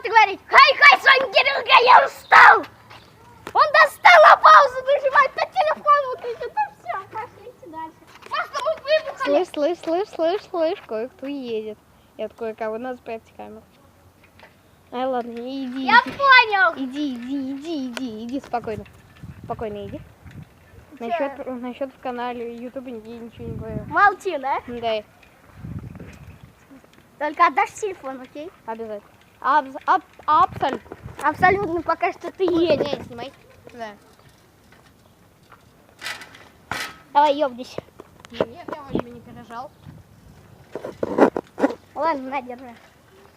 вот и говорить, хай-хай, с вами Кирилл, я устал. Он достал на паузу, нажимает на телефон, вот и это все, пошлите дальше. Просто мы выбухали. Слышь, слышь, слышь, слышь, слышь, кое-кто едет. Я такой, кого надо спрятать камеру. Ай, ладно, иди, Я иди, понял. иди, иди, иди, иди, иди, спокойно. Спокойно иди. Насчет, насчет в канале YouTube я ничего не говорю. Молчи, да? Да, Только отдашь телефон, окей? обязательно. Абс, аб, абсолютно. Абсолютно пока что ты едешь. Не, снимай. Да. Давай, ёбнись. Нет, я вроде не пережал. Ладно, на, держи.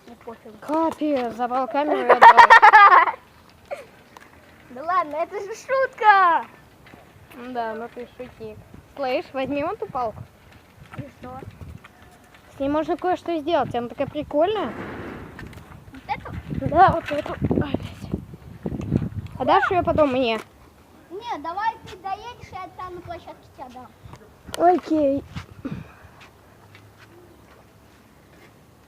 Не пофиг. Капец, забрал камеру и отдал. Да ладно, это же шутка. Да, ну ты шутник. Слышь, возьми вон ту палку. И что? С ней можно кое-что сделать. Она такая прикольная. Да, вот эту. Блядь. А дашь ее потом мне? Не, давай ты доедешь, я там на площадке тебя дам. Окей.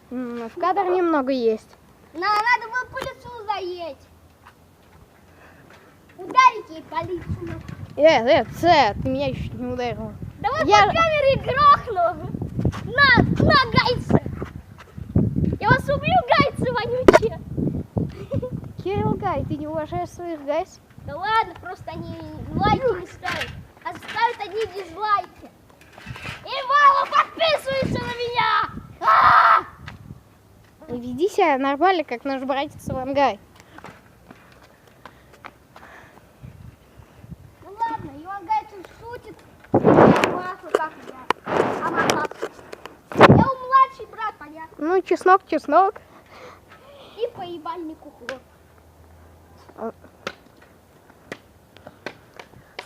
В кадр немного есть. На, надо было по лицу заедь. Ударить ей по лицу. Э, э, Це, ты меня еще не ударила. Давай Я- по камере грохну. На, на, гайцы. Я вас убью, гайцы вонючие. Кирилл Гай, ты не уважаешь своих гайс? Да ладно, просто они лайки не ставят, а ставят одни дизлайки. И мало подписываются на меня. А! Веди себя нормально, как наш братец Ивангай. Ну ладно, Иван Гайцев шутит. Как. А. Я у младший брат, понятно. Ну, чеснок, чеснок. И поебальник уход.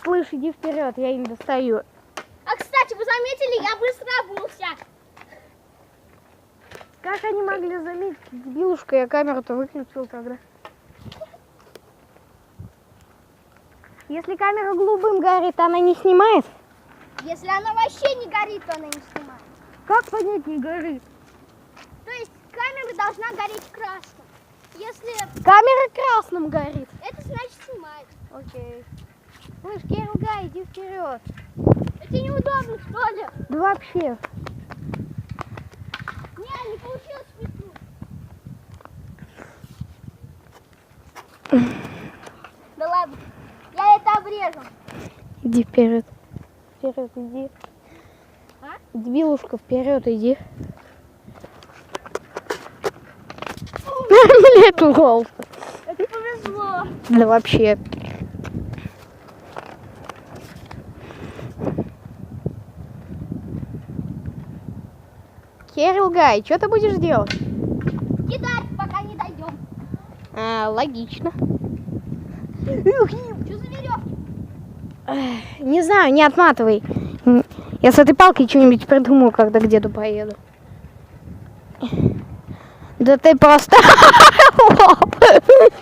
Слышь, иди вперед, я не достаю. А кстати, вы заметили, я быстро обулся. Как они могли заметить? Дебилушка, я камеру-то выключил тогда. Если камера голубым горит, она не снимает? Если она вообще не горит, то она не снимает. Как понять не горит? То есть камера должна гореть красным. Если Камера красным горит. это значит снимает. Окей. Слышь, Кирилл Гай, иди вперед. Это неудобно, что ли? Да вообще. Не, не получилось петлю. Да ладно, я это обрежу. Иди вперед. Вперед иди. А? Дебилушка, вперед иди. Блять, лол. Это повезло. Да вообще. Кирилл Гай, что ты будешь делать? Кидать, пока не дойдем. А, логично. Что за веревки? Не знаю, не отматывай. Я с этой палкой что-нибудь придумаю, когда к деду поеду. Да ты просто...